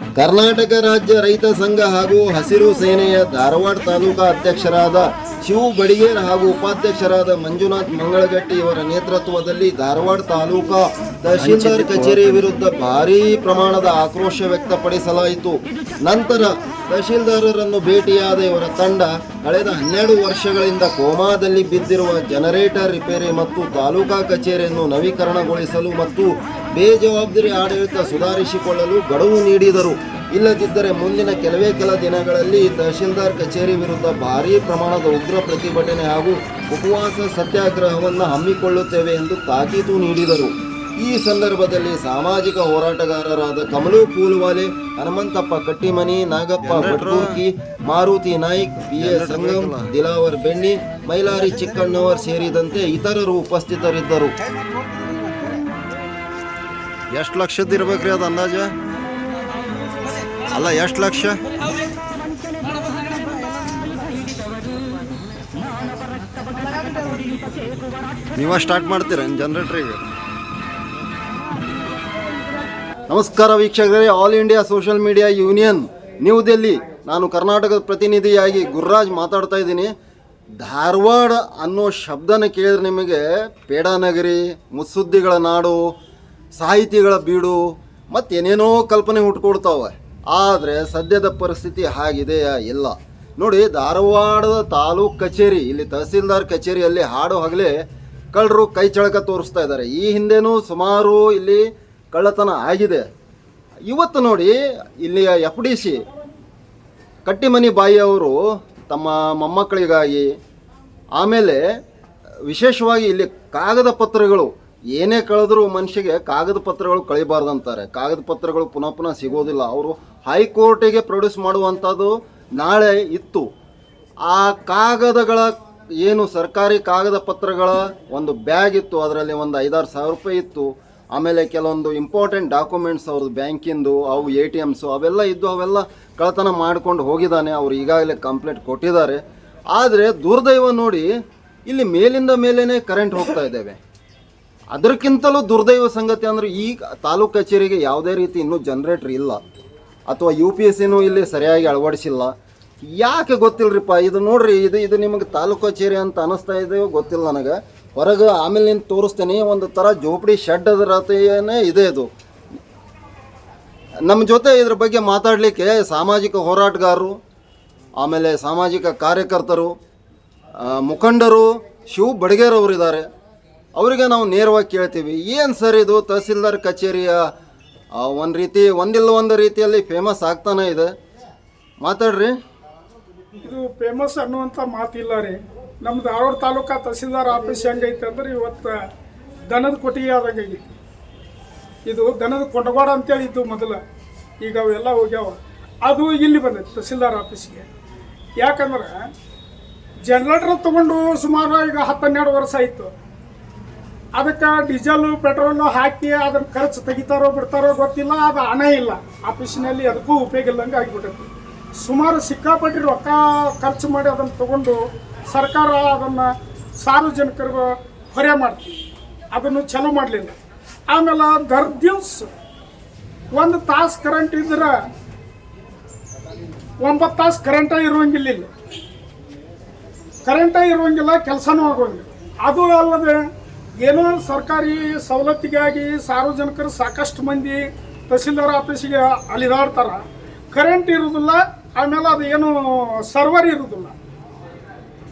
ಕರ್ನಾಟಕ ರಾಜ್ಯ ರೈತ ಸಂಘ ಹಾಗೂ ಹಸಿರು ಸೇನೆಯ ಧಾರವಾಡ ತಾಲೂಕಾ ಅಧ್ಯಕ್ಷರಾದ ಶಿವು ಬಡಿಗೇರ್ ಹಾಗೂ ಉಪಾಧ್ಯಕ್ಷರಾದ ಮಂಜುನಾಥ್ ಮಂಗಳಗಟ್ಟಿ ಇವರ ನೇತೃತ್ವದಲ್ಲಿ ಧಾರವಾಡ ತಾಲೂಕಾ ತಹಶೀಲ್ದಾರ್ ಕಚೇರಿ ವಿರುದ್ಧ ಭಾರೀ ಪ್ರಮಾಣದ ಆಕ್ರೋಶ ವ್ಯಕ್ತಪಡಿಸಲಾಯಿತು. ನಂತರ ತಹಶೀಲ್ದಾರರನ್ನು ಭೇಟಿಯಾದ ಇವರ ತಂಡ ಕಳೆದ ಹನ್ನೆರಡು ವರ್ಷಗಳಿಂದ ಕೋಮಾದಲ್ಲಿ ಬಿದ್ದಿರುವ ಜನರೇಟರ್ ರಿಪೇರಿ ಮತ್ತು ತಾಲೂಕಾ ಕಚೇರಿಯನ್ನು ನವೀಕರಣಗೊಳಿಸಲು ಮತ್ತು ಬೇಜವಾಬ್ದಾರಿ ಆಡಳಿತ ಸುಧಾರಿಸಿಕೊಳ್ಳಲು ಗಡುವು ನೀಡಿದರು. ಇಲ್ಲದಿದ್ದರೆ ಮುಂದಿನ ಕೆಲವೇ ಕೆಲ ದಿನಗಳಲ್ಲಿ ತಹಶೀಲ್ದಾರ್ ಕಚೇರಿ ವಿರುದ್ಧ ಭಾರೀ ಪ್ರಮಾಣದ ಉಗ್ರ ಪ್ರತಿಭಟನೆ ಹಾಗೂ ಉಪವಾಸ ಸತ್ಯಾಗ್ರಹವನ್ನು ಹಮ್ಮಿಕೊಳ್ಳುತ್ತೇವೆ ಎಂದು ತಾಕೀತು ನೀಡಿದರು. ಈ ಸಂದರ್ಭದಲ್ಲಿ ಸಾಮಾಜಿಕ ಹೋರಾಟಗಾರರಾದ ಕಮಲು ಪೂಲ್ವಾಲೆ ಹನುಮಂತಪ್ಪ ಕಟ್ಟಿಮನಿ ನಾಗಪ್ಪ ಬಟ್ಕೂರ್ಕಿ ಮಾರುತಿ ನಾಯ್ಕ್ ಬಿ ಎ ಸಂಗಮ್ ದಿಲಾವರ್ ಬೆಣ್ಣಿ ಮೈಲಾರಿ ಚಿಕ್ಕಣ್ಣವರ್ ಸೇರಿದಂತೆ ಇತರರು ಉಪಸ್ಥಿತರಿದ್ದರು. ಎಷ್ಟು ಲಕ್ಷದ ಇರ್ಬೇಕ್ರಿ ಅದು ಅಂದಾಜ? ಅಲ್ಲ, ಎಷ್ಟು ಲಕ್ಷ? ನೀವ ಸ್ಟಾರ್ಟ್ ಮಾಡ್ತೀರ ಜನ್ರೇಟ್ರಿಗೆ ನಮಸ್ಕಾರ ವೀಕ್ಷಕರೇ all India social media union new Delhi ನಾನು ಕರ್ನಾಟಕದ ಪ್ರತಿನಿಧಿಯಾಗಿ ಗುರುರಾಜ್ ಮಾತಾಡ್ತಾ ಇದ್ದೀನಿ. ಧಾರವಾಡ ಅನ್ನೋ ಶಬ್ದನ ಕೇಳಿದ್ರೆ ನಿಮಗೆ ಪೇಡಾನಗರಿ ಮುತ್ಸುದ್ದಿಗಳ ನಾಡು, ಸಾಹಿತಿಗಳ ಬೀಡು, ಮತ್ತೇನೇನೋ ಕಲ್ಪನೆ ಹುಟ್ಕೊಡ್ತಾವೆ ಆದರೆ ಸದ್ಯದ ಪರಿಸ್ಥಿತಿ ಹಾಗಿದೆಯಾ ಇಲ್ಲ. ನೋಡಿ, ಧಾರವಾಡದ ತಾಲೂಕ್ ಕಚೇರಿ, ಇಲ್ಲಿ ತಹಸೀಲ್ದಾರ್ ಕಚೇರಿಯಲ್ಲಿ ಹಾಡು ಹಗಲೇ ಕಳ್ಳರು ಕೈ ಚಳಕ ತೋರಿಸ್ತಾ ಇದ್ದಾರೆ. ಈ ಹಿಂದೆನೂ ಸುಮಾರು ಇಲ್ಲಿ ಕಳ್ಳತನ ಆಗಿದೆ. ಇವತ್ತು ನೋಡಿ, ಇಲ್ಲಿಯ ಎಫ್ ಡಿ ಸಿ ಕಟ್ಟಿಮನಿ ಬಾಯಿ ಅವರು ತಮ್ಮ ಮೊಮ್ಮಕ್ಕಳಿಗಾಗಿ ಆಮೇಲೆ ವಿಶೇಷವಾಗಿ ಇಲ್ಲಿ ಕಾಗದ ಪತ್ರಗಳು ಏನೇ ಕಳೆದ್ರೂ ಮನುಷ್ಯಗೆ ಕಾಗದ ಪತ್ರಗಳು ಕಳಿಬಾರ್ದಂತಾರೆ. ಕಾಗದ ಪತ್ರಗಳು ಪುನಃ ಪುನಃ ಸಿಗೋದಿಲ್ಲ. ಅವರು ಹೈಕೋರ್ಟಿಗೆ ಪ್ರೊಡ್ಯೂಸ್ ಮಾಡುವಂಥದ್ದು ನಾಳೆ ಇತ್ತು. ಆ ಕಾಗದಗಳ ಏನು ಸರ್ಕಾರಿ ಕಾಗದ ಪತ್ರಗಳ ಒಂದು ಬ್ಯಾಗ್ ಇತ್ತು. ಅದರಲ್ಲಿ ಒಂದು ಐದಾರು ಸಾವಿರ ರೂಪಾಯಿ ಇತ್ತು. ಆಮೇಲೆ ಕೆಲವೊಂದು ಇಂಪಾರ್ಟೆಂಟ್ ಡಾಕ್ಯುಮೆಂಟ್ಸ್ ಅವ್ರದ್ದು ಬ್ಯಾಂಕಿಂದು, ಅವು ಎ ಟಿ ಎಮ್ಸು, ಅವೆಲ್ಲ ಇದ್ದು ಅವೆಲ್ಲ ಕಳ್ಳತನ ಮಾಡ್ಕೊಂಡು ಹೋಗಿದ್ದಾನೆ. ಅವ್ರು ಈಗಾಗಲೇ ಕಂಪ್ಲೇಂಟ್ ಕೊಟ್ಟಿದ್ದಾರೆ. ಆದರೆ ದುರ್ದೈವ ನೋಡಿ ಇಲ್ಲಿ ಮೇಲಿಂದ ಮೇಲೇ ಕರೆಂಟ್ ಹೋಗ್ತಾ ಇದ್ದೇವೆ. ಅದಕ್ಕಿಂತಲೂ ದುರ್ದೈವ ಸಂಗತಿ ಅಂದ್ರೆ ಈ ತಾಲೂಕು ಕಚೇರಿಗೆ ಯಾವುದೇ ರೀತಿ ಇನ್ನೂ ಜನ್ರೇಟ್ರ್ ಇಲ್ಲ. ಅಥವಾ ಯು ಪಿ ಎಸ್ ಸಿನೂ ಇಲ್ಲಿ ಸರಿಯಾಗಿ ಅಳವಡಿಸಿಲ್ಲ. ಯಾಕೆ ಗೊತ್ತಿಲ್ಲರಿಪ್ಪ ಇದು ನೋಡ್ರಿ, ಇದು ಇದು ನಿಮಗೆ ತಾಲೂಕು ಕಚೇರಿ ಅಂತ ಅನಿಸ್ತಾ ಇದೆಯೋ ಗೊತ್ತಿಲ್ಲ ನನಗೆ. ಹೊರಗೆ ಆಮೇಲೆ ನಿಂತು ತೋರಿಸ್ತೇನೆ, ಒಂದು ಥರ ಜೋಪಡಿ ಶೆಡ್ ಅದರತೆಯೇ ಇದೆ ಇದು. ನಮ್ಮ ಜೊತೆ ಇದ್ರ ಬಗ್ಗೆ ಮಾತಾಡಲಿಕ್ಕೆ ಸಾಮಾಜಿಕ ಹೋರಾಟಗಾರರು, ಆಮೇಲೆ ಸಾಮಾಜಿಕ ಕಾರ್ಯಕರ್ತರು ಮುಖಂಡರು, ಶಿವ್ ಬಡಗೇರವರು ಇದ್ದಾರೆ. ಅವರಿಗೆ ನಾವು ನೇರವಾಗಿ ಕೇಳ್ತೀವಿ, ಏನು ಸರ್ ಇದು? ತಹಸೀಲ್ದಾರ್ ಕಚೇರಿಯ ಒಂದು ರೀತಿ, ಒಂದಿಲ್ಲ ಒಂದು ರೀತಿಯಲ್ಲಿ ಫೇಮಸ್ ಆಗ್ತಾನೆ ಇದೆ. ಮಾತಾಡ್ರಿ. ಇದು ಫೇಮಸ್ ಅನ್ನುವಂಥ ಮಾತಿಲ್ಲ ರೀ. ನಮ್ಮ ಧಾರವಾಡ ತಾಲೂಕಾ ತಹಸೀಲ್ದಾರ್ ಆಫೀಸ್ ಹೆಂಗೈತೆ ಅಂದ್ರೆ ಇವತ್ತು ದನದ ಕೊಟ್ಟಿಗೆ ಆದಂಗೆ ಇದು ದನದ ಕೊಂಡಗೋಡ ಅಂತೇಳಿ ಇದ್ದು ಮೊದಲು. ಈಗ ಅವೆಲ್ಲ ಹೋಗ್ಯಾವ. ಅದು ಇಲ್ಲಿ ಬಂದೈತೆ ತಹಸೀಲ್ದಾರ್ ಆಫೀಸಿಗೆ. ಯಾಕಂದ್ರೆ ಜನರೇಟರ್ ತಗೊಂಡು ಸುಮಾರು ಈಗ ಹತ್ತು ಹನ್ನೆರಡು ವರ್ಷ ಆಯಿತು. ಅದಕ್ಕೆ ಡೀಸೆಲ್, ಪೆಟ್ರೋಲ್ ಹಾಕಿ ಅದನ್ನ ಖರ್ಚು ತೆಗಿತಾರೋ ಬಿಡ್ತಾರೋ ಗೊತ್ತಿಲ್ಲ ಅದು ಹಣ ಇಲ್ಲ. ಆಫೀಸಿನಲ್ಲಿ ಅದಕ್ಕೂ ಉಪಯೋಗ ಇಲ್ಲಂಗೆ ಆಗಿಬಿಟ್ಟೈತಿ. ಸುಮಾರು ಸಿಕ್ಕಾಪಟ್ಟಿ ರೊಕ್ಕ ಖರ್ಚು ಮಾಡಿ ಅದನ್ನು ತಗೊಂಡು ಸರ್ಕಾರ ಅದನ್ನು ಸಾರ್ವಜನಿಕರಿಗೆ ಹೊರೆ ಮಾಡ್ತೀವಿ ಅದನ್ನು ಚಲೋ ಮಾಡಲಿಲ್ಲ. ಆಮೇಲೆ ದರ್ ದಿವ್ಸ ಒಂದು ತಾಸು ಕರೆಂಟ್ ಇದ್ರೆ ಒಂಬತ್ತು ತಾಸು ಕರೆಂಟ ಇರುವಂಗಿಲ್ಲ ಕರೆಂಟೇ ಇರುವಂಗಿಲ್ಲ, ಕೆಲಸನೂ ಆಗುವಂಗಿಲ್ಲ. ಅದು ಅಲ್ಲದೆ ಏನೋ ಸರ್ಕಾರಿ ಸವಲತ್ತಿಗಾಗಿ ಸಾರ್ವಜನಿಕರು ಸಾಕಷ್ಟು ಮಂದಿ ತಹಸೀಲ್ದಾರ್ ಆಫೀಸಿಗೆ ಅಲಿದಾಡ್ತಾರ. ಕರೆಂಟ್ ಇರುವುದಿಲ್ಲ, ಆಮೇಲೆ ಅದು ಏನು ಸರ್ವರ್ ಇರುವುದಿಲ್ಲ.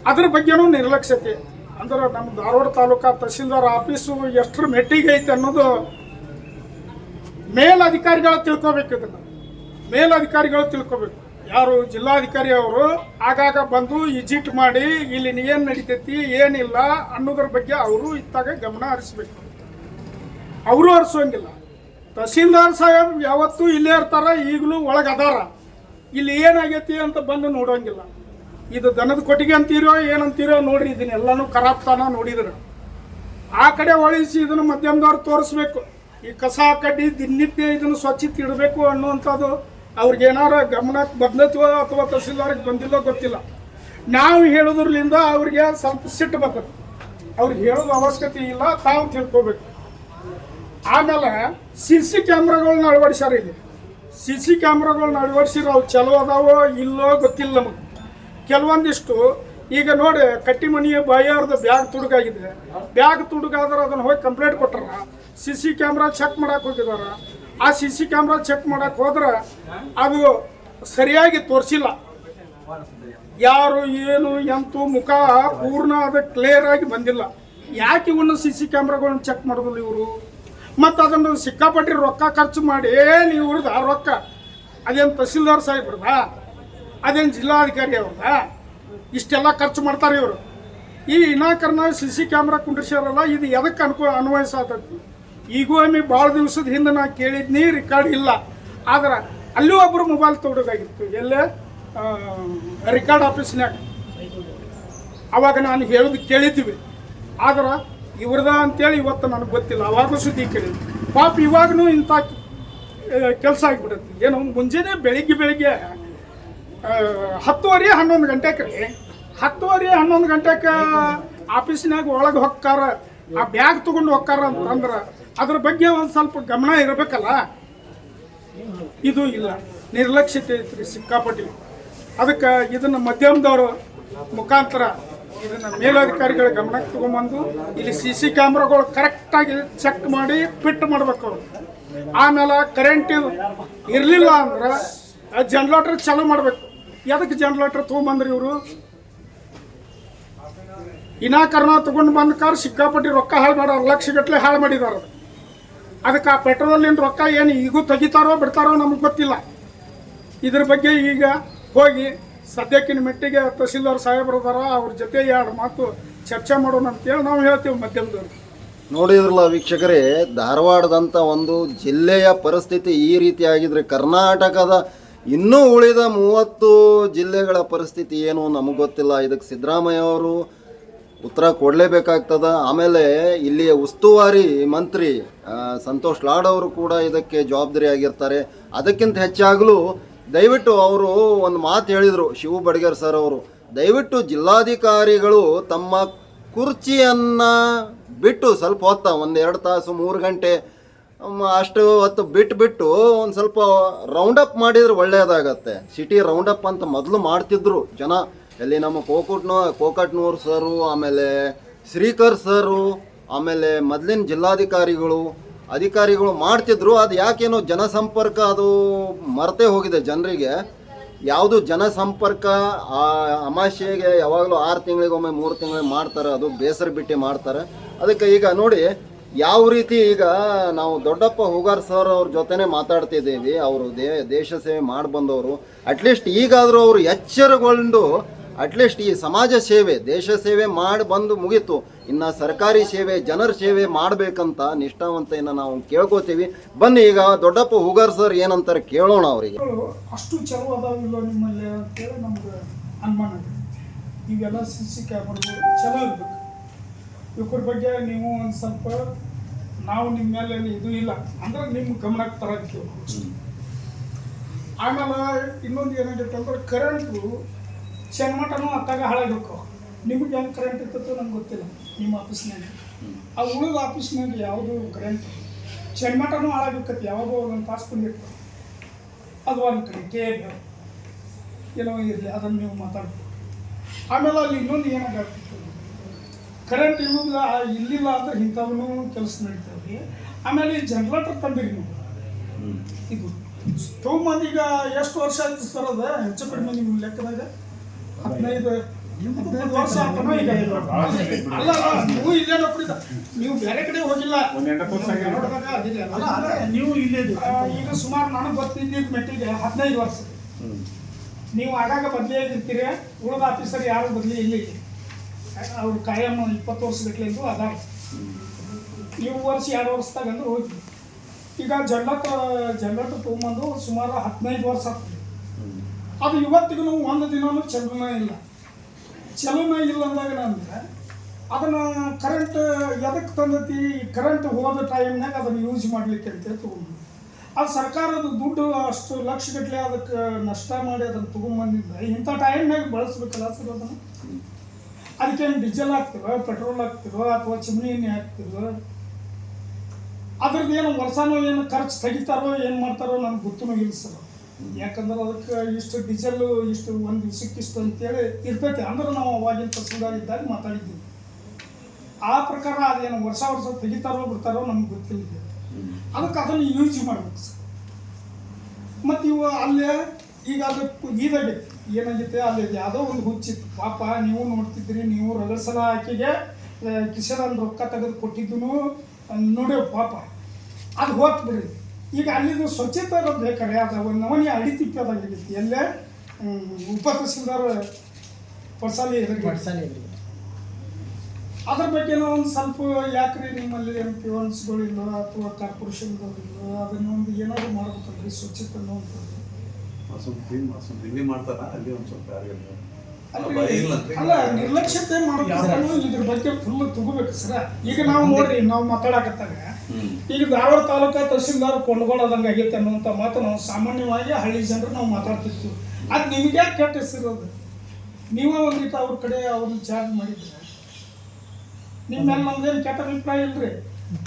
ಅದ್ರ ಬಗ್ಗೆನೂ ನಿರ್ಲಕ್ಷ್ಯತೆ. ಅಂದ್ರೆ ನಮ್ಮ ಧಾರವಾಡ ತಾಲೂಕಾ ತಹಸೀಲ್ದಾರ್ ಆಫೀಸು ಎಷ್ಟರ ಮೆಟ್ಟಿಗೆ ಐತೆ ಅನ್ನೋದು ಮೇಲಧಿಕಾರಿಗಳು ತಿಳ್ಕೊಬೇಕು ಇದನ್ನು. ಮೇಲಧಿಕಾರಿಗಳು ತಿಳ್ಕೊಬೇಕು. ಯಾರು ಜಿಲ್ಲಾಧಿಕಾರಿ ಅವರು ಆಗಾಗ ಬಂದು ವಿಸಿಟ್ ಮಾಡಿ, ಇಲ್ಲಿ ಏನು ನಡೀತೈತಿ, ಏನಿಲ್ಲ ಅನ್ನೋದ್ರ ಬಗ್ಗೆ ಅವರು ಇತ್ತಾಗ ಗಮನ ಹರಿಸ್ಬೇಕು. ಅವರು ಹರಿಸೋಂಗಿಲ್ಲ. ತಹಸೀಲ್ದಾರ್ ಸಾಹೇಬ್ ಯಾವತ್ತೂ ಇಲ್ಲೇ ಇರ್ತಾರ, ಈಗಲೂ ಒಳಗೆ ಅದಾರ. ಇಲ್ಲಿ ಏನಾಗೈತಿ ಅಂತ ಬಂದು ನೋಡೋಂಗಿಲ್ಲ. ಇದು ದನದ ಕೊಟ್ಟಿಗೆ ಅಂತೀರೋ ಏನಂತೀರೋ ನೋಡ್ರಿ ಇದನ್ನೆಲ್ಲನೂ ಖರಾಬ್ತಾನ ನೋಡಿದ್ರು. ಆ ಕಡೆ ಒಳಿಸಿ ಇದನ್ನು ಮಧ್ಯಮದವ್ರು ತೋರಿಸ್ಬೇಕು. ಈ ಕಸ ಕಡ್ಡಿ ದಿನನಿತ್ಯ ಇದನ್ನು ಸ್ವಚ್ಛತೆ ಇಡಬೇಕು ಅನ್ನುವಂಥದ್ದು ಅವ್ರಿಗೆ ಏನಾರ ಗಮನಕ್ಕೆ ಬಂದತ್ವೋ ಅಥವಾ ತಹಸೀಲ್ದಾರ್ಗೆ ಬಂದಿಲ್ಲೋ ಗೊತ್ತಿಲ್ಲ. ನಾವು ಹೇಳೋದ್ರಲಿಂದ ಅವ್ರಿಗೆ ಸ್ವಲ್ಪ ಸಿಟ್ಟು ಬರ್ತದೆ. ಅವ್ರಿಗೆ ಹೇಳೋದು ಅವಶ್ಯಕತೆ ಇಲ್ಲ, ತಾವು ತಿಳ್ಕೊಬೇಕು. ಆಮೇಲೆ ಸಿ ಸಿ ಕ್ಯಾಮ್ರಾಗಳನ್ನ ಅಳವಡಿಸ್ಯಾರ ಇಲ್ಲಿ. ಸಿ ಸಿ ಕ್ಯಾಮ್ರಾಗಳನ್ನ ಅಳವಡಿಸಿರೋ ಅವು ಚಲೋ ಅದಾವೋ ಇಲ್ಲೋ ಗೊತ್ತಿಲ್ಲ ನಮಗೆ. ಕೆಲವೊಂದಿಷ್ಟು, ಈಗ ನೋಡಿ ಕಟ್ಟಿ ಮನೆಯ ಬಾಯಿಯವ್ರದ್ದು ಬ್ಯಾಗ್ ತುಡುಗಾಗಿದೆ. ಬ್ಯಾಗ್ ತುಡುಗಾದ್ರೆ ಅದನ್ನು ಹೋಗಿ ಕಂಪ್ಲೇಂಟ್ ಕೊಟ್ಟಾರ. ಸಿ ಸಿ ಕ್ಯಾಮ್ರಾ ಚೆಕ್ ಮಾಡಕ್ಕೆ ಹೋಗಿದಾರ. ಆ ಸಿ ಸಿ ಕ್ಯಾಮ್ರಾ ಚೆಕ್ ಮಾಡಕ್ಕೆ ಹೋದ್ರೆ ಅದು ಸರಿಯಾಗಿ ತೋರಿಸಿಲ್ಲ. ಯಾರು ಏನು ಎಂತು ಮುಖ ಪೂರ್ಣ ಅದು ಕ್ಲಿಯರ್ ಆಗಿ ಬಂದಿಲ್ಲ. ಯಾಕೆ ಇವನ್ನ ಸಿ ಸಿ ಕ್ಯಾಮ್ರಾಗಳನ್ನ ಚೆಕ್ ಮಾಡೋದಿಲ್ಲ ಇವರು? ಮತ್ತು ಅದನ್ನು ಸಿಕ್ಕಾಪಟ್ಟಿ ರೊಕ್ಕ ಖರ್ಚು ಮಾಡಿ ಏನು ಇವ್ರದ್ದು ಆ ರೊಕ್ಕ. ಅದೇನು ತಹಸೀಲ್ದಾರ್ ಸಾಹೇಬ್ರದ? ಅದೇನು ಜಿಲ್ಲಾಧಿಕಾರಿ ಅವ್ರದ? ಇಷ್ಟೆಲ್ಲ ಖರ್ಚು ಮಾಡ್ತಾರೆ ಇವರು. ಈ ಇನಾಕರಣ ಸಿ ಸಿ ಕ್ಯಾಮ್ರಾ ಕುಂಡಿಸ್ಯಾರಲ್ಲ ಇದು ಎದಕ್ಕೆ ಅನ್ಕೋ, ಅನ್ವಯಿಸತೈತಿ? ಈಗೂ ಭಾಳ ದಿವಸದ ಹಿಂದೆ ನಾ ಕೇಳಿದ್ನಿ ರೆಕಾರ್ಡ್ ಇಲ್ಲ. ಆದ್ರೆ ಅಲ್ಲೂ ಒಬ್ಬರು ಮೊಬೈಲ್ ತೊಗೊಡೋದಾಗಿತ್ತು ಎಲ್ಲೇ ರೆಕಾರ್ಡ್ ಆಫೀಸ್ನ್ಯಾಗ ಅವಾಗ ನಾನು ಹೇಳೋದು ಕೇಳಿದ್ವಿ. ಆದ್ರೆ ಇವ್ರದ ಅಂತೇಳಿ ಇವತ್ತು ನನಗೆ ಗೊತ್ತಿಲ್ಲ. ಅವಾಗೂ ಸುದ್ದಿ ಕೇಳಿದ್ವಿ. ಪಾಪ ಇವಾಗೂ ಇಂಥ ಕೆಲಸ ಆಗಿಬಿಡುತ್ತೆ. ಏನು, ಮುಂಜಾನೆ ಬೆಳಿಗ್ಗೆ ಬೆಳಿಗ್ಗೆ ಹತ್ತುವರೆ ಹನ್ನೊಂದು ಗಂಟೆಗೆ ರೀ. ಹತ್ತುವರೆ ಹನ್ನೊಂದು ಗಂಟೆಗೆ ಆಫೀಸಿನಾಗ ಒಳಗೆ ಹೊಕ್ಕಾರ. ಆ ಬ್ಯಾಗ್ ತೊಗೊಂಡು ಹೊಕ್ಕಾರ ಅಂತಂದ್ರೆ ಅದ್ರ ಬಗ್ಗೆ ಒಂದು ಸ್ವಲ್ಪ ಗಮನ ಇರಬೇಕಲ್ಲ? ಇದು ಇಲ್ಲ. ನಿರ್ಲಕ್ಷ್ಯತೆ ಐತ್ರಿ ಸಿಕ್ಕಾಪಟ್ಟಿ ಅದಕ್ಕೆ ಇದನ್ನು ಮಧ್ಯಮದವರು ಮುಖಾಂತರ ಇದನ್ನ ಮೇಲಧಿಕಾರಿಗಳ ಗಮನಕ್ಕೆ ತಗೊಂಬಂದು ಇಲ್ಲಿ ಸಿ ಸಿ ಕ್ಯಾಮ್ರಾಗಳು ಕರೆಕ್ಟಾಗಿ ಚೆಕ್ ಮಾಡಿ ಫಿಟ್ ಮಾಡ್ಬೇಕು ಅವರು. ಆಮೇಲೆ ಕರೆಂಟ್ ಇರಲಿಲ್ಲ ಅಂದ್ರೆ ಜನ್ರೇಟರ್ ಚಾಲೂ ಮಾಡ್ಬೇಕು. ಎದಕ್ಕೆ ಜನ್ರೇಟರ್ ತೊಗೊಂಬಂದ್ರಿ ಇವರು? ಇನಾಕರಣ ತೊಗೊಂಡು ಬಂದ ಕಾರ್ ಸಿಕ್ಕಾಪಟ್ಟಿ ರೊಕ್ಕ ಹಾಳು ಮಾಡ್ಯಾರ ಲಕ್ಷಗಟ್ಟಲೆ ಹಾಳು ಮಾಡಿದಾರ ಅದಕ್ಕೆ ಆ ಪೆಟ್ರೋಲಿನ ರೊಕ್ಕ ಏನು ಈಗೂ ತೆಗಿತಾರೋ ಬಿಡ್ತಾರೋ ನಮಗೆ ಗೊತ್ತಿಲ್ಲ. ಇದ್ರ ಬಗ್ಗೆ ಈಗ ಹೋಗಿ ಸದ್ಯಕ್ಕಿನ ಮೆಟ್ಟಿಗೆ ತಹಸೀಲ್ದಾರ್ ಸಾಹೇಬ್ರು ಅದಾರ ಅವ್ರ ಜೊತೆ ಎರಡು ಮಾತು ಚರ್ಚೆ ಮಾಡೋಣ ಅಂತೇಳಿ ನಾವು ಹೇಳ್ತೀವಿ ಮಧ್ಯಮದವ್ರು. ನೋಡಿದ್ರಲ್ಲ ವೀಕ್ಷಕರೇ ಧಾರವಾಡದಂಥ ಒಂದು ಜಿಲ್ಲೆಯ ಪರಿಸ್ಥಿತಿ ಈ ರೀತಿ ಆಗಿದ್ರೆ ಕರ್ನಾಟಕದ ಇನ್ನೂ ಉಳಿದ ಮೂವತ್ತು ಜಿಲ್ಲೆಗಳ ಪರಿಸ್ಥಿತಿ ಏನು ನಮಗೆ ಗೊತ್ತಿಲ್ಲ. ಇದಕ್ಕೆ ಸಿದ್ದರಾಮಯ್ಯ ಅವರು ಉತ್ತರ ಕೊಡಲೇಬೇಕಾಗ್ತದ. ಆಮೇಲೆ ಇಲ್ಲಿಯ ಉಸ್ತುವಾರಿ ಮಂತ್ರಿ ಸಂತೋಷ್ ಲಾಡ್ ಅವರು ಕೂಡ ಇದಕ್ಕೆ ಜವಾಬ್ದಾರಿ ಆಗಿರ್ತಾರೆ. ಅದಕ್ಕಿಂತ ಹೆಚ್ಚಾಗಲೂ ದಯವಿಟ್ಟು ಅವರು ಒಂದು ಮಾತು ಹೇಳಿದರು ಶಿವ ಬಡ್ಗೇರ್ ಸರ್ ಅವರು. ದಯವಿಟ್ಟು ಜಿಲ್ಲಾಧಿಕಾರಿಗಳು ತಮ್ಮ ಕುರ್ಚಿಯನ್ನು ಬಿಟ್ಟು ಸ್ವಲ್ಪ ಹೊತ್ತ, ಒಂದು ಎರಡು ತಾಸು, ಮೂರು ಗಂಟೆ ಅಷ್ಟು ಹೊತ್ತು ಬಿಟ್ಟು ಬಿಟ್ಟು ಒಂದು ಸ್ವಲ್ಪ ರೌಂಡಪ್ ಮಾಡಿದರೆ ಒಳ್ಳೆಯದಾಗತ್ತೆ ಸಿಟಿ ರೌಂಡಪ್ ಅಂತ ಮೊದಲು ಮಾಡ್ತಿದ್ರು ಜನ. ಎಲ್ಲಿ ನಮ್ಮ ಕೋಕಟ್ನ, ಕೋಕಟ್ನೂರು ಸರು, ಆಮೇಲೆ ಶ್ರೀಕರ್ ಸರು, ಆಮೇಲೆ ಮೊದಲಿನ ಜಿಲ್ಲಾಧಿಕಾರಿಗಳು, ಅಧಿಕಾರಿಗಳು ಮಾಡ್ತಿದ್ರು. ಅದು ಯಾಕೇನೋ ಜನಸಂಪರ್ಕ ಅದು ಮರೆತೇ ಹೋಗಿದೆ ಜನರಿಗೆ. ಯಾವುದು ಜನಸಂಪರ್ಕ ಆ ಅಮಾಶೆಗೆ ಯಾವಾಗಲೂ ಆರು ತಿಂಗಳಿಗೊಮ್ಮೆ, ಮೂರು ತಿಂಗಳಿಗೆ ಮಾಡ್ತಾರೆ. ಅದು ಬೇಸರ ಬಿಟ್ಟು ಮಾಡ್ತಾರೆ. ಅದಕ್ಕೆ ಈಗ ನೋಡಿ, ಯಾವ ರೀತಿ ಈಗ ನಾವು ದೊಡ್ಡಪ್ಪ ಹುಗಾರ್ ಸರ್ ಅವ್ರ ಜೊತೆನೆ ಮಾತಾಡ್ತಿದ್ದೀವಿ. ಅವರು ದೇಶ ಸೇವೆ ಮಾಡಿ ಬಂದವರು ಅಟ್ಲೀಸ್ಟ್ ಈಗಾದರೂ ಅವರು ಎಚ್ಚರಗೊಂಡು ಅಟ್ಲೀಸ್ಟ್ ಈ ಸಮಾಜ ಸೇವೆ ದೇಶ ಸೇವೆ ಮಾಡಿ ಬಂದು ಮುಗೀತು. ಇನ್ನು ಸರ್ಕಾರಿ ಸೇವೆ ಜನರ ಸೇವೆ ಮಾಡಬೇಕಂತ ನಿಷ್ಠಾವಂತೆಯನ್ನು ನಾವು ಕೇಳ್ಕೋತೀವಿ. ಬನ್ನಿ ಈಗ ದೊಡ್ಡಪ್ಪ ಹುಗಾರ್ ಸರ್ ಏನಂತಾರೆ ಕೇಳೋಣ ಅವರಿಗೆ. ಅಷ್ಟು ಚಲೋ ಅದಾವಿಲ್ಲ ನಿಮ್ಮಲ್ಲಿ ಅಂತೇಳಿ ನಮ್ಗೆ ಅನುಮಾನ ಇದೆ. ಇವೆಲ್ಲ ಸಿ ಸಿ ಕ್ಯಾಮ್ರಾಗಳು ಚಲೋ ಇರಬೇಕು. ಇವ್ರ ಬಗ್ಗೆ ನೀವು ಒಂದು ಸ್ವಲ್ಪ ನಾವು ನಿಮ್ಮ ಮೇಲೆ ಇದು ಇಲ್ಲ. ಅಂದ್ರೆ ನಿಮ್ಮ ಗಮನಕ್ಕೆ ತರಕ್ಕೆ ಆಮೇಲೆ ಇನ್ನೊಂದು ಏನಾಗೈತೆ ಅಂದ್ರೆ ಕರೆಂಟು ಚೆನ್ಮಟನು ಅತ್ತಾಗ ಹಾಳಾಗಬೇಕು. ನಿಮಗೆ ಹೆಂಗೆ ಕರೆಂಟ್ ಇರ್ತೈತೋ ನಂಗೆ ಗೊತ್ತಿಲ್ಲ ನಿಮ್ಮ ಆಫೀಸ್ನಾಗ ಆ ಉಳಿದ ಆಫೀಸ್ನಾಗ ಯಾವುದು ಕರೆಂಟ್ ಚೆನ್ಮಟನು ಹಾಳಾಗಿರ್ತೈತಿ ಯಾವಾಗೋ ಒಂದೊಂದು ತಾಸು ಬಂದಿರ್ತದೆ ಅದು ಒಂದು ಕಡೆ ಕೆ ಏನೋ ಇರಲಿ ಅದನ್ನು ನೀವು ಮಾತಾಡ್ಬೋದು ಆಮೇಲೆ ಅಲ್ಲಿ ಇನ್ನೊಂದು ಏನಾಗುತ್ತೆ ಕರೆಂಟ್ ಇಲ್ಲದ ಇಲ್ಲಿಲ್ಲ ಅಂದ್ರೆ ಇಂಥವನು ಕೆಲಸ ನಡೀತಾವೆ ಆಮೇಲೆ ಈ ಜನ್ರೇಟರ್ ತಂದಿರಿ ನೀವು. ಇದು ತೊಗೊಂಬಂದು ಈಗ ಎಷ್ಟು ವರ್ಷ ಆಯ್ತು ಸರ್ ಅದು? ಹೆಚ್ಚು ಕಡಿಮೆ ನಿಮ್ಮ ಲೆಕ್ಕದಾಗ? ಹದಿನೈದು ಹದಿನೈದು ವರ್ಷ ಆತನೋ ಈಗ ಅಲ್ಲ ನೀವು ಇಲ್ಲೇ ನೌಕರಿದ ನೀವು ಬೇರೆ ಕಡೆ ಹೋಗಿಲ್ಲ? ನೀವು ಇಲ್ಲೇ ಈಗ ಸುಮಾರು ನನಗೆ ಗೊತ್ತಿದ್ದಿದ್ದ ಮೆಟ್ಟಿಗೆ ಹದಿನೈದು ವರ್ಷ. ನೀವು ಆಗಾಗ ಬದಲಿಯಾಗಿರ್ತೀರಿ ಉಳಿದ ಆಫೀಸರ್ ಯಾರು ಬದಲಿ ಇಲ್ಲಿ. ಅವ್ರು ಕಾಯಂ ಇಪ್ಪತ್ತು ವರ್ಷ ವರ್ಷಗಟ್ಲೆಂದು ಅದಾರ. ನೀವು ವರ್ಷ ಎರಡು ವರ್ಷದಾಗ ಅಂದ್ರೆ ಹೋಗಿ ಈಗ ಜಂಡ ಜಂಡ ತೊಗೊಂಬಂದು ಸುಮಾರು ಹದಿನೈದು ವರ್ಷ ಆಗ್ತದೆ ಅದು ಇವತ್ತಿಗೂ ಒಂದು ದಿನವೂ ಚಲನ ಇಲ್ಲ. ಚಲನ ಇಲ್ಲ ಅಂದಾಗ ಅಂದ್ರೆ, ಅದನ್ನು ಕರೆಂಟ್ ಎದಕ್ಕೆ ತಂದತಿ? ಕರೆಂಟ್ ಹೋದ ಟೈಮ್ನಾಗ ಅದನ್ನು ಯೂಸ್ ಮಾಡಲಿಕ್ಕೆ ಅಂತೇಳಿ ತೊಗೊಂಡು ಅದು ಸರ್ಕಾರದ ದುಡ್ಡು ಅಷ್ಟು ಲಕ್ಷಗಟ್ಟಲೆ ಅದಕ್ಕೆ ನಷ್ಟ ಮಾಡಿ ಅದನ್ನು ತೊಗೊಂಬಂದಿದ್ದ. ಇಂಥ ಟೈಮ್ನಾಗ ಬಳಸ್ಬೇಕಲ್ಲ ಸರ್ ಅದನ್ನು. ಅದಕ್ಕೇನು ಡೀಸೆಲ್ ಹಾಕ್ತಿರೋ ಪೆಟ್ರೋಲ್ ಹಾಕ್ತಿರೋ, ಅಥವಾ ಚಿಮ್ನಿ ಎಣ್ಣೆ ಹಾಕ್ತಿರೋ? ಅದ್ರದ್ದು ಏನು ವರ್ಷನೋ ಏನು ಖರ್ಚು ತೆಗಿತಾರೋ, ಏನು ಮಾಡ್ತಾರೋ ನನಗೆ ಗೊತ್ತೂ ಇಲ್ಲ ಸರ್ ಯಾಕಂದ್ರೆ ಅದಕ್ಕೆ ಇಷ್ಟು ಡೀಸೆಲ್ ಇಷ್ಟು ಒಂದು ಇಷ್ಟು ಅಂತೇಳಿ ಇರ್ತೈತೆ. ಅಂದ್ರೆ ನಾವು ಅವಾಗಿನ ಇದ್ದಾಗ ಮಾತಾಡಿದ್ದೀವಿ. ಆ ಪ್ರಕಾರ ಅದೇನು ವರ್ಷ ವರ್ಷ ತೆಗಿತಾರೋ ಬಿಡ್ತಾರೋ ನಮ್ಗೆ ಗೊತ್ತಿಲ್ಲ. ಅದಕ್ಕೆ ಅದನ್ನು ಯೂಸ್ ಮಾಡ್ಬೇಕು ಸರ್. ಮತ್ತು ಇವು ಅಲ್ಲೇ ಈಗ ಅದು ಇದಾಗೈತಿ ಏನಾಗೈತೆ ಅಲ್ಲಿ ಯಾವುದೋ ಒಂದು ಹುಚ್ಚಿತ್ತು ಪಾಪ ನೀವು ನೋಡ್ತಿದ್ರಿ ನೀವು ರಗಸಲ ಆಕೆಗೆ ಕಿಶನ್ ರೊಕ್ಕ ತೆಗೆದು ಕೊಟ್ಟಿದ್ದು ನೋಡ್ಯವ ಪಾಪ. ಅದು ಹೋತ್ ಬಿಡ್ರಿ ಈಗ ಅಲ್ಲಿದು ಸ್ವಚ್ಛತೆ ಬೇಕಾದ್ರೆ ಅದು ಒಂದು ನವನಿ ಅಡಿ ತಿಪ್ಪದಾಗೈತಿ ಎಲ್ಲೇ ಉಪ ತಹಸೀಲ್ದಾರ್ ಪರ್ಸಾಲಿ ಎದುರಿಗೆ ಪಡ್ಸಲಿ ಇದ್ರಿ. ಅದ್ರ ಬಗ್ಗೆ ಒಂದು ಸ್ವಲ್ಪ ಯಾಕ್ರಿ ನಿಮ್ಮಲ್ಲಿ ಏನು ಪಿವನ್ಸ್ಗಳಿಲ್ಲ ಅಥವಾ ಕಾರ್ಪೊರೇಷನ್ಗಳಿಲ್ಲ ಅದನ್ನ ಒಂದು ಏನಾದ್ರು ಮಾಡ್ಬೇಕಲ್ರಿ ಸ್ವಚ್ಛತೆ ಅನ್ನುವಂಥದ್ದು ಸ್ವಲ್ಪ ಕ್ಲೀನ್ ಸ್ವಲ್ಪ ಇಲ್ಲಿ ಮಾಡ್ತಾರ? ಅಲ್ಲಿ ಒಂದು ಸ್ವಲ್ಪ ಇಲ್ಲ ಅಲ್ಲ ನಿರ್ಲಕ್ಷ್ಯತೆ ಮಾಡೋದು ಇದ್ರ ಬಗ್ಗೆ ಫುಲ್ ತಗೋಬೇಕು ಸರ. ಈಗ ನಾವು ನೋಡ್ರಿ ನಾವು ಮಾತಾಡಕತ್ತಾಗ. ಈಗ ಧಾರವಾಡ ತಾಲೂಕಾ ತಹಸೀಲ್ದಾರ್ ಕೊಂಡ್ಕೊಳ್ಳೋದಂಗೆ ಆಗೈತೆ ಅನ್ನುವಂಥ ಮಾತು ನಾವು ಸಾಮಾನ್ಯವಾಗಿ ಹಳ್ಳಿ ಜನರು ನಾವು ಮಾತಾಡ್ತಿರ್ತೀವಿ. ಅದು ನಿಮಗೆ ಕೆಟ್ಟ ಹೆಸರಿರೋದು ನೀವೇ ಒಂದಿಟ್ಟು ಅವ್ರ ಕಡೆ ಅವ್ರನ್ನ ಚಾರ್ಜ್ ಮಾಡಿದ್ರೆ. ನಿಮ್ಮ ಮೇಲೆ ನಮ್ದೇನು ಕೆಟ್ಟ ಅಭಿಪ್ರಾಯ ಇಲ್ರಿ?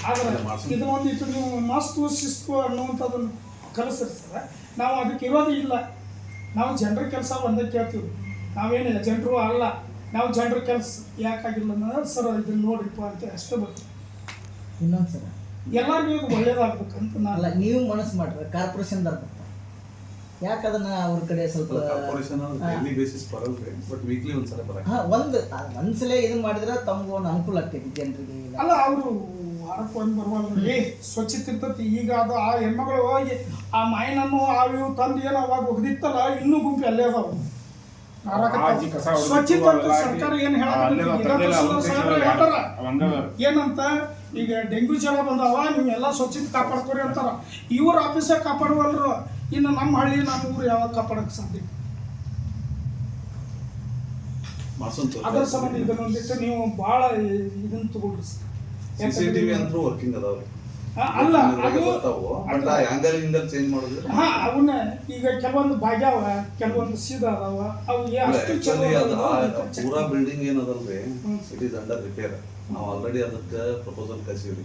ಆದ್ರೆ ಇದು ಒಂದಿಟ್ಟು ನೀವು ಮಸ್ತು ಶಿಸ್ತು ಅನ್ನುವಂಥದ್ದನ್ನು ಕಲಿಸ್ರಿ ಸರ್. ನಾವು ಅದಕ್ಕೆ ಇರೋದು ಇಲ್ಲ. ನಾವು ಜನರ ಕೆಲಸ ಒಂದೇ ಕೇಳ್ತೀವಿ. ನಾವೇನು ಜನರು ಅಲ್ಲ. ನಾವು ಜನರ ಕೆಲಸ ಯಾಕಾಗಿಲ್ಲ ಅಂದ್ರೆ ಸರ್ ಇದನ್ನ ನೋಡ್ರಿಪ್ಪ ಅಂತ ಅಷ್ಟೇ ಬರ್ತೀವಿ. ಇನ್ನೊಂದು ಸಲ ಎಲ್ಲರಿಗೂ ಒಳ್ಳೇದಾಗ್ಬೇಕಂತ ಅಲ್ಲ ನಾನು ನೀವು ಮನಸ್ಸು ಮಾಡ್ರಿ ಕಾರ್ಪೊರೇಷನ್ ಯಾಕೆ ಅದನ್ನ ಅವ್ರ ಕಡೆ ಸ್ವಲ್ಪ ಕಾರ್ಪೊರೇಷನ್ ಡೈಲಿ ಬೇಸಿಸ್ ಬರಲ್ರಿ ಬಟ್ ವೀಕ್ಲಿ ಒಂದ್ಸಲ ಬರಕ್ಕೆ ಹಾ ಒಂದು ಆ, ಒಂದ್ಸಲ ಇದನ್ನ ಮಾಡಿದ್ರೆ ತಮ್ಗೆ ಒಂದು ಅನುಕೂಲ ಆಗ್ತೈತಿ ಜನರಿಗೆ ಅಲ್ಲ ಅವರು ವಾರಕ್ಕೆ ಒಂದು ಬರುವಲ್ರಿ ಸ್ವಚ್ಛತೆ ಇರ್ತೈತಿ ಈಗ ಅದು ಆ ಹೆಣ್ಮಗಳು ಹೋಗಿ ಆ ಮೈನನ್ನು ಆ ಇವು ತಂದು ಏನೋ ಅವಾಗ ಒಗ್ದಿತ್ತಲ್ಲ ಇನ್ನೂ ಗುಂಪು ಅಲ್ಲೇ ಅದಾವ. ಕಸ ಹೊಡ್ದು ಸ್ವಚ್ಛತೆ ಅಂತ ಸರ್ಕಾರ ಏನು ಅಲ್ಲೇ ಹಂಗ ಏನಂತ ಈಗ ಡೆಂಗ್ಯೂ ಜ್ವರ ಬಂದಾವ ನೀವೆಲ್ಲ ಸ್ವಚ್ಛತೆ ಕಾಪಾಡ್ಕೊರಿ ಅಂತಾರ. ಇವ್ರ ಆಫೀಸೇ ಕಾಪಾಡುವಲ್ರು. ಇನ್ನು ನಮ್ಮ ಹಳ್ಳಿ ನಮ್ಮ ಊರು ಯಾವಾಗ ಕಾಪಾಡಕ್ಕೆ ಸಾಧ್ಯ? ಅದರ ಸಂಬಂಧ ಇದನ್ನೊಂದಿಟ್ಟು ನೀವು ಭಾಳ ಇದನ್ನ ತಗೊಂಡ್ರಿ ಸಿಸಿಟಿವಿ ಅಂತೂ ವರ್ಕಿಂಗ್ ಅದಾವ್ರಿ. ಅಲ್ಲ ಅದು ಬಟ್ ಆ ಆಂಗಲ್ ಇಂಗಲ್ ಚೇಂಜ್ ಮಾಡೋದು ಹಾ ಅವನ್ನ ಈಗ ಕೆಲವೊಂದು ಭಾಗ್ಯಾವ ಕೆಲವೊಂದು ಸೀದಾ ಅದಾವ ಅವು ಅಷ್ಟು ಚಲೋ ಅದಾವ ಪೂರಾ ಬಿಲ್ಡಿಂಗ್ ಏನದಲ್ರಿ. ಇಟ್ ಇಸ್ ಅಂಡರ್ ರಿಪೇರ್ ನಾವು ಆಲ್ರೆಡಿ ಅದಕ್ಕೆ ಪ್ರಪೋಸಲ್ ಕಳ್ಸಿವ್ರಿ.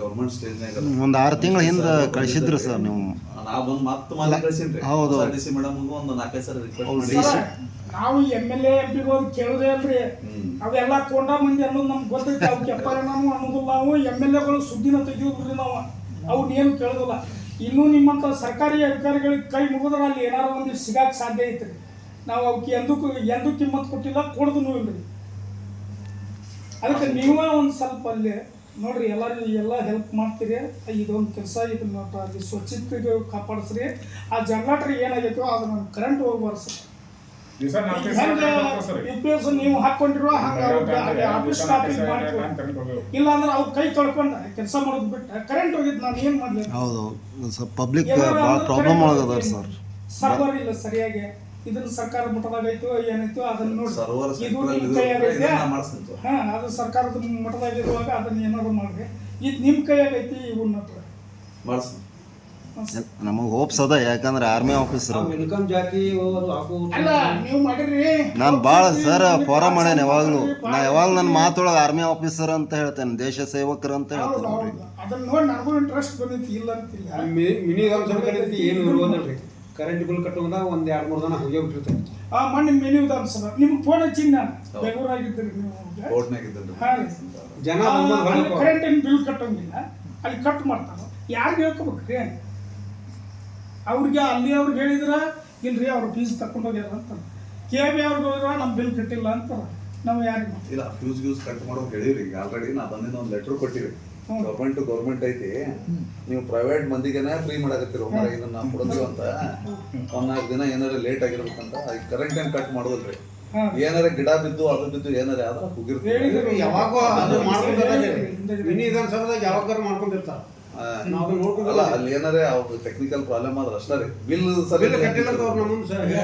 ಗೌರ್ಮೆಂಟ್ ಸ್ಟೇಜ್ನಾಗ ಒಂದು ಆರು ತಿಂಗಳ ಹಿಂದೆ ಕಳಿಸಿದ್ರು ಸರ್. ನೀವು. ನಾ ಬಂದು ಮತ್ತೆ ಮಾಲೆ ಕಳ್ಸಿನ್ರಿ. ಹೌದು. ಡಿ ಸಿ ಮೇಡಮ್ ಒಂದು ನಾಲ್ಕೈದು ಸಲ ರಿಕ್ವೆಸ್ಟ್ ಮಾಡಿ ನಾವು ಎಂ ಎಲ್ ಎ ಎಂ ಪಿಗೆ ಹೋಗಿ ಕೇಳೋದೇ ಅಲ್ರಿ. ಅವೆಲ್ಲ ಕೊಂಡ ಮಂದಿ ಅನ್ನೋದು ನಮ್ಗೆ ಗೊತ್ತೈತಿ. ಅವು ಕೆಪ್ಪಾಯನೂ ಅನ್ನೋದಿಲ್ಲ ನಾವು ಎಂ ಎಲ್ ಎಗಳು ಸುದ್ದಿನ ತೆಗಿಯೋದ್ರಿ ನಾವು ಅವ್ರನ್ನೇನು ಏನು ಕೇಳೋದಿಲ್ಲ. ಇನ್ನೂ ನಿಮ್ಮಂಥ ಸರ್ಕಾರಿ ಅಧಿಕಾರಿಗಳಿಗೆ ಕೈ ಮುಗಿದ್ರೆ ಅಲ್ಲಿ ಏನಾರು ಒಂದು ಸಿಗಾಕ್ ಸಾಧ್ಯ ಐತ್ರಿ. ನಾವು ಅವಕ್ಕೆ ಎಂದಕ್ಕೂ ಎಂದೂ ಕಿಮ್ಮತ್ ಕೊಟ್ಟಿಲ್ಲ ಕೊಡದು ಇಲ್ರಿ ಅದಕ್ಕೆ ನೀವೇ ಒಂದು ಸ್ವಲ್ಪ ಅಲ್ಲಿ ನೋಡ್ರಿ ಎಲ್ಲರೂ ಎಲ್ಲ ಹೆಲ್ಪ್ ಮಾಡ್ತೀರಿ. ಇದೊಂದು ಕೆಲಸ ಇದನ್ನ ಅಲ್ಲಿ ಸ್ವಚ್ಛತೆಗೆ ಕಾಪಾಡಿಸ್ರಿ. ಆ ಜನರೇಟರ್ ಏನಾಗೈತೋ ಅದನ್ನ ಕರೆಂಟ್ ಹೋಗ್ಬಾರ್ದು ಸರ್ ನೀವು ಹಾಕೊಂಡಿರೋ ಹಂಗ ಆಫೀಸ್ ಇಲ್ಲ ಅಂದ್ರೆ ಅವ್ರ ಕೈ ತೊಳ್ಕೊಂಡು ಕೆಲಸ ಮಾಡೋದು ಬಿಟ್ಟು ಕರೆಂಟ್ ಹೋಗಿದ್ದು ನಾನು ಏನು ಮಾಡ್ಲಿ? ಹೌದು ಸ್ವಲ್ಪ ಪಬ್ಲಿಕ್ ಭಾಳ ಪ್ರಾಬ್ಲಮ್ ಸರ್. ಸರ್ವರ್ ಇಲ್ಲ ಸರಿಯಾಗಿ. ಇದನ್ನ ಸರ್ಕಾರ ಮಟ್ಟದಾಗ ಐತೋ ಏನೈತೋ ಅದನ್ನ ನೋಡಿ. ಇದು ನಿಮ್ಮ ಕೈಯಾಗೈತೆ ಹಾ ಅದು ಸರ್ಕಾರದ ಮಟ್ಟದಾಗ ಇರುವಾಗ ಅದನ್ನ ಏನಾದ್ರು ಮಾಡ್ರಿ. ಇದು ನಿಮ್ಮ ಕೈಯಾಗೈತಿ ಇವನ್ನ ನಮಗ್ ಹೋಪ್ಸ್ ಅದ ಯಾಕಂದ್ರೆ ಆರ್ಮಿ ಆಫೀಸರ್ ನಾನು ಭಾಳ ಸರ್ ಫೋರ ಮಾಡ್ಯಾನ ಯಾವಾಗಲೂ. ನಾ ಯಾವಾಗ ನನ್ನ ಮಾತೊಳಗೆ ಆರ್ಮಿ ಆಫೀಸರ್ ಅಂತ ಹೇಳ್ತೇನೆ ದೇಶ ಸೇವಕರು ಅಂತ ಹೇಳ್ತೇನೆ ಕರೆಂಟ್ ಬಿಲ್ ಕಟ್ಟೋದ ಒಂದ್ ಎರಡ್ ಮೂರ್ ಜನ ಹೋಗಿ ಬಿಟ್ಟಿರ್ತಾರೆ. ಆ ಮಣ್ಣಿನ ಮೆನು ಉದಾಹರಣೆ ನಿಮ್ಗೆ ಫೋನ್ ಹಚ್ಚಿನ ನಾನು ಬೆಂಗಳೂರಾಗಿದ್ದೀರಿ ನೀವು ಜನ ಅಲ್ಲಿ ಕರೆಂಟ್ ಬಿಲ್ ಕಟ್ಟಂಗಿಲ್ಲ. ಅಲ್ಲಿ ಕಟ್ ಮಾಡ್ತಾರೆ? ಯಾರಿಗೆ ಹೇಳ್ಕೊಬೇಕ್ರಿ? ಅವ್ರಿಗೆ ಅಲ್ಲಿ ಅವ್ರಿಗೆ ಹೇಳಿದ್ರ ಇಲ್ರಿ ಅವ್ರ ಫೀಸ್ ತಕೊಂಡೋಗ್ಯಾರ ಹೋಗ್ಯಾರ ಅಂತ. ಕೆ ಬಿ ಅವ್ರಿಗೆ ಹೋಗಿದ್ರ ನಮ್ಮ ಬಿಲ್ ಕಟ್ಟಿಲ್ಲ ಅಂತಾರ ನಾವು ಯಾರಿಗೆ ಇಲ್ಲ ಫ್ಯೂಸ್ ಗ್ಯೂಸ್ ಕಟ್ ಮಾಡೋಕೆ ಹೇಳಿರಿ ಆಲ್ರೆಡಿ ನಾ ಬಂದಿನ ಒಂದು ಲೆಟರ್ ಕೊಟ್ಟಿರಿ. ಗೌರ್ಮೆಂಟ್ ಟು ಗೌರ್ಮೆಂಟ್ ಐತಿ. ನೀವು ಪ್ರೈವೇಟ್ ಮಂದಿಗೆನೇ ಫ್ರೀ ಮಾಡಕತ್ತೀರಿ ಮರ ಇದನ್ನ ನಾವು ಕೊಡ್ತೀವಿ ಅಂತ. ಒಂದ್ ನಾಲ್ಕು ದಿನ ಏನಾರ ಲೇಟ್ ಆಗಿರ್ಬೇಕಂತ. ಈಗ ಕರೆಂಟ್ ಏನ್ ಕಟ್ ಮಾಡೋದ್ರಿ. ಏನಾರ ಗಿಡ ಬಿದ್ದು ಅದು ಬಿದ್ದು ಏನಾರ ಆದ್ರ ಹೋಗಿರ್ತೀವಿ. ಯಾವಾಗ ಯಾವಾಗಾರ ಮಾಡ್ಕೊಂಡಿರ್ತಾರ. ಅಲ್ಲ ಅಲ್ಲಿ ಏನಾರ ಅವ್ರ ಟೆಕ್ನಿಕಲ್ ಪ್ರಾಬ್ಲಮ್ ಆದ್ರೆ ಅಷ್ಟೇ ರೀ ಬಿಲ್ ಸರಿ ಅವ್ರು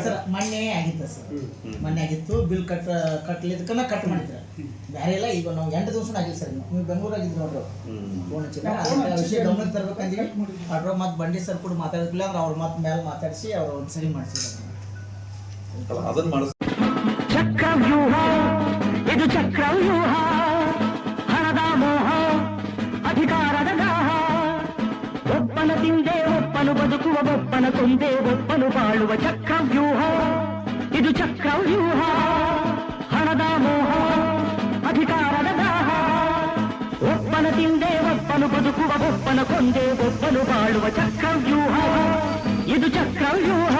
ಸರ್ ಮೊನ್ನೆ ಆಗಿತ್ತು ಸರ್. ಮೊನ್ನೆ ಆಗಿತ್ತು ಬಿಲ್ ಕಟ್ ಕಟ್ಲಿದ್ದಕ್ಕನ ಕಟ್ ಮಾಡಿದ್ರ. ಬೇರೆ ಇಲ್ಲ ಈಗ ನಾವು ಎಂಟು ದಿವಸ ಆಗಿಲ್ಲ ಸರ್ ನೀವು ಬೆಂಗಳೂರಾಗಿದ್ದು ನೋಡ್ರಿ ಹ್ಮ್. ಫೋನ್ ಹಚ್ಚಿಲ್ಲ ಆ ವಿಷಯ ಗಮನಕ್ಕೆ ಅದ್ರ ಮತ್ತೆ ಬಂಡಿ ಸರ್ ಕೂಡ ಮಾತಾಡಿದ್ಲ ಅಂದ್ರೆ ಅವ್ರ ಮತ್ತೆ ಮೇಲೆ ಮಾತಾಡಿಸಿ ಅವ್ರು ಒಂದು ಸರಿ ಮಾಡಿಸಿದ್ರು ಅದನ್ನ ಮಾಡಿಸ್ ಚಕ್ರವ್ಯೂಹ ಇದು ಚಕ್ರವ್ಯೂಹ. ಬದುಕುವ ಒಪ್ಪನ ಕೊಂದೆ ಒಪ್ಪನು ಬಾಳುವ ಚಕ್ರವ್ಯೂಹ ಇದು ಚಕ್ರವ್ಯೂಹ ಹಣದ ಮೋಹ ಅಧಿಕಾರದ ದಾಹ ಒಪ್ಪನ ತಿಂದೆ ಒಪ್ಪನು ಬದುಕುವ ಒಪ್ಪನ ಕೊಂದೆ ಒಪ್ಪನು ಬಾಳುವ ಚಕ್ರವ್ಯೂಹ ಇದು ಚಕ್ರವ್ಯೂಹ